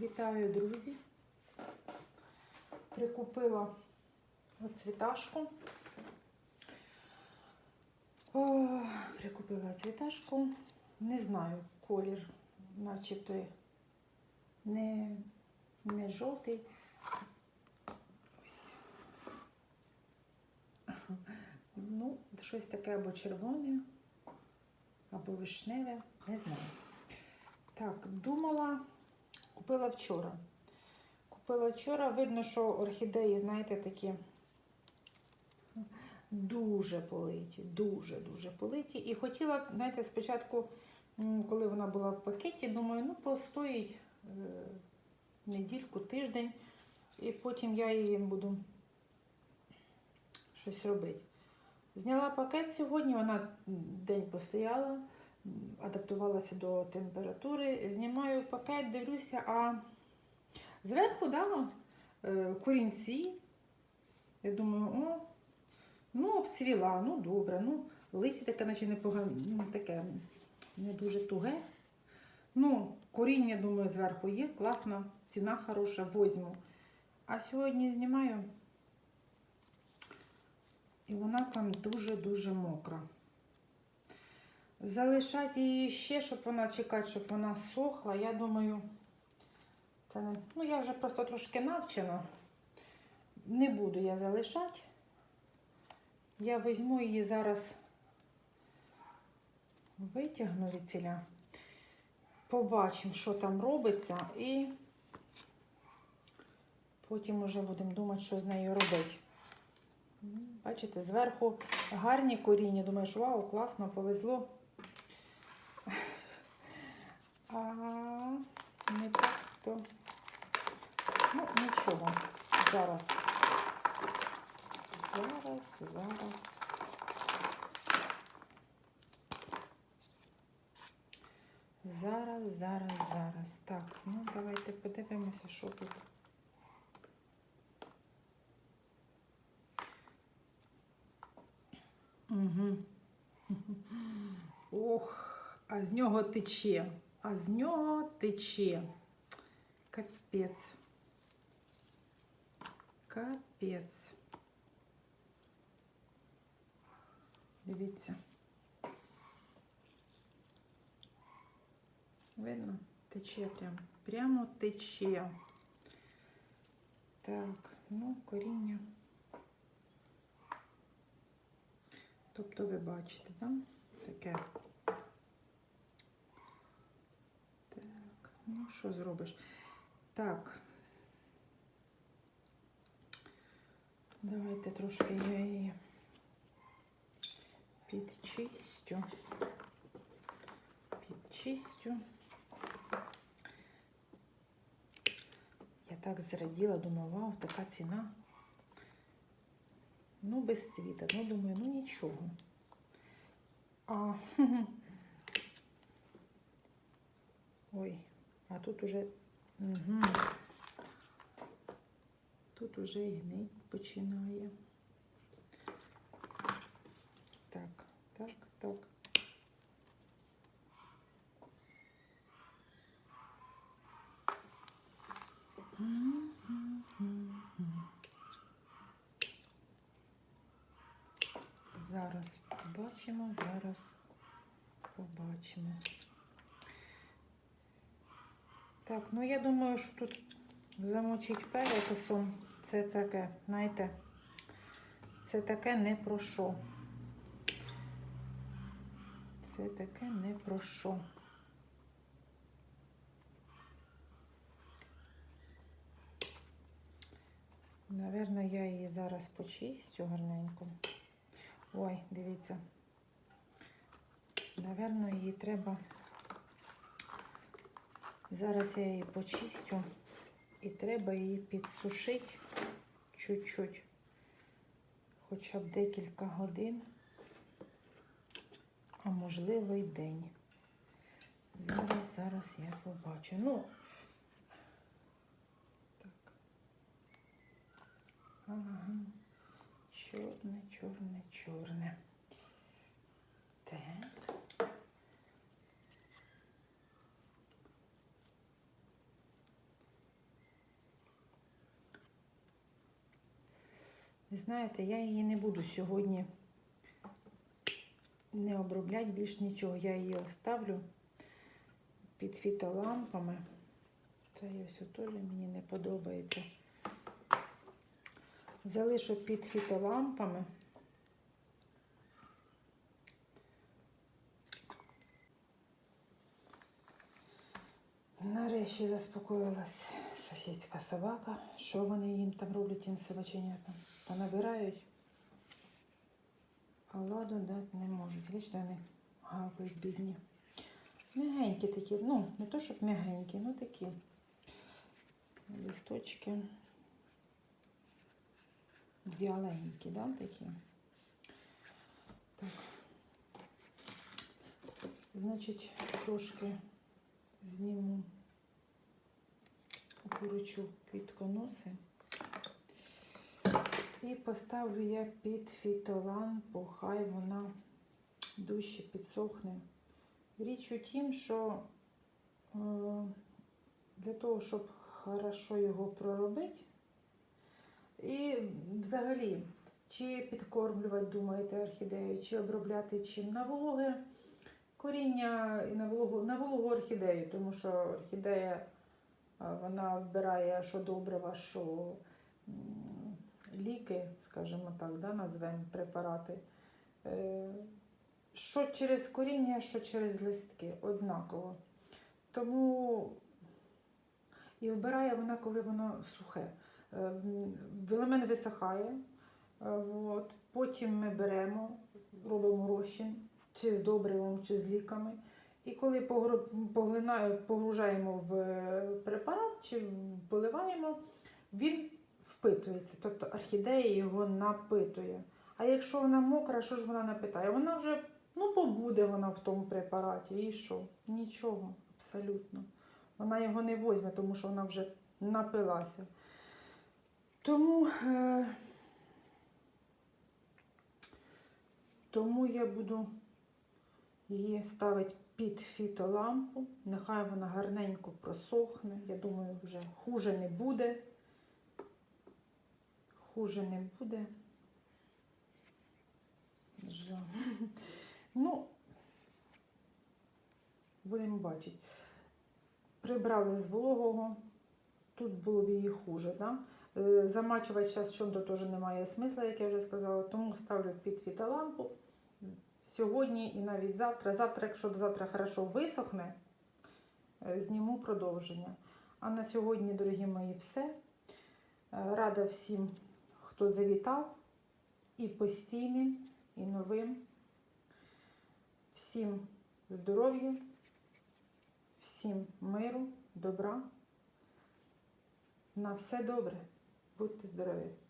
Вітаю, друзі! Прикупила цвіташку. О, прикупила цвіташку. Не знаю, колір, начебто не, не жовтий. Ось. Ну, щось таке або червоне, або вишневе, не знаю. Так, думала, купила вчора. Купила вчора, видно, що орхідеї, знаєте, такі дуже политі, дуже-дуже политі. І хотіла, знаєте, спочатку, коли вона була в пакеті, думаю, ну, постоїть е, недільку, тиждень, і потім я її буду щось робити. Зняла пакет сьогодні, вона день постояла, адаптувалася до температури. Знімаю пакет, дивлюся, а зверху да, е, корінці. Я думаю, о, ну, обцвіла, ну добре, ну, листя таке, наче непогане, ну, таке не дуже туге. Ну, коріння, думаю, зверху є, класно, ціна хороша, возьму. А сьогодні знімаю. І вона там дуже-дуже мокра. Залишати її ще, щоб вона чекати, щоб вона сохла. Я думаю, це не... ну я вже просто трошки навчена. Не буду я залишати. Я візьму її зараз, витягну від ціля, побачимо, що там робиться, і потім вже будемо думати, що з нею робити. Бачите, зверху гарні коріння. Думаєш, вау, класно, повезло. А не так то. Нічого. Зараз. Зараз, зараз. Зараз, зараз, зараз. Так, ну давайте подивимося, що тут. Угу. Ох, а з нього тече. А з нього тече. Капець. Капець. Дивіться. Видно? Тече прям. Прямо тече. Так, ну, коріння. Тобто ви бачите, так? Таке. Так, ну що зробиш? Так. Давайте трошки я її підчистю. Підчистю. Я так зраділа, думала, вау, така ціна. Ну, без цвіта. Ну, думаю, ну нічого. А, Ой, а тут уже. Угу. Тут уже і гнить починає. Так, так, так. Зараз побачимо, зараз побачимо. Так, ну я думаю, що тут замочить перекисом. Це таке, знаєте, це таке не про що. Це таке не про що. Наверно, я її зараз почистю гарненько. Ой, дивіться. Наверно, її треба. Зараз я її почистю і треба її підсушити чуть-чуть, хоча б декілька годин, а можливо й день. Зараз, зараз я побачу. Ну, так. Ага. Чорне, чорне, чорне. Так. Ви знаєте, я її не буду сьогодні не обробляти більш нічого. Я її оставлю під фітолампами. Це ось теж мені не подобається. Залишу під фітолампами. Нарешті заспокоїлась сусідська собака. Що вони їм там роблять, тим собаченятам? Понабирають, а ладу дати не можуть. Вічно вони гавкають бідні. Мягенькі такі, ну, не то, щоб мягенькі, ну такі листочки. Вяленькі, да, такі. Так. Значить, трошки зніму курочу квітконоси і поставлю я під фітолампу, хай вона дужче підсохне. Річ у тім, що е, для того, щоб хорошо його проробити, і взагалі, чи підкормлювати, думаєте, орхідею, чи обробляти чим на вологе коріння і на вологу, на вологу орхідею, тому що орхідея вона вбирає що добрива, що ліки, скажімо так, да, назвемо препарати. Е, Що через коріння, що через листки, однаково. Тому і вбирає вона, коли воно сухе. Е, Велемен висихає, е, от. потім ми беремо, робимо розчин чи з добривом, чи з ліками. І коли погру- погружаємо в препарат чи поливаємо, він впитується. Тобто орхідея його напитує. А якщо вона мокра, що ж вона напитає? Вона вже ну, побуде вона в тому препараті. І що? Нічого, абсолютно. Вона його не возьме, тому що вона вже напилася. Тому, е, тому я буду її ставити під фітолампу. Нехай вона гарненько просохне. Я думаю, вже хуже не буде. Хуже не буде. Жа. Ну, будемо бачити. Прибрали з вологого. Тут було б її хуже. Да? Е, Замачувати зараз чому-то теж немає смисла, як я вже сказала, тому ставлю під фітолампу сьогодні і навіть завтра. Завтра, якщо завтра хорошо висохне, е, зніму продовження. А на сьогодні, дорогі мої, все. Е, Рада всім, хто завітав, і постійним, і новим. Всім здоров'я, всім миру, добра. На все добре. Будьте здорові!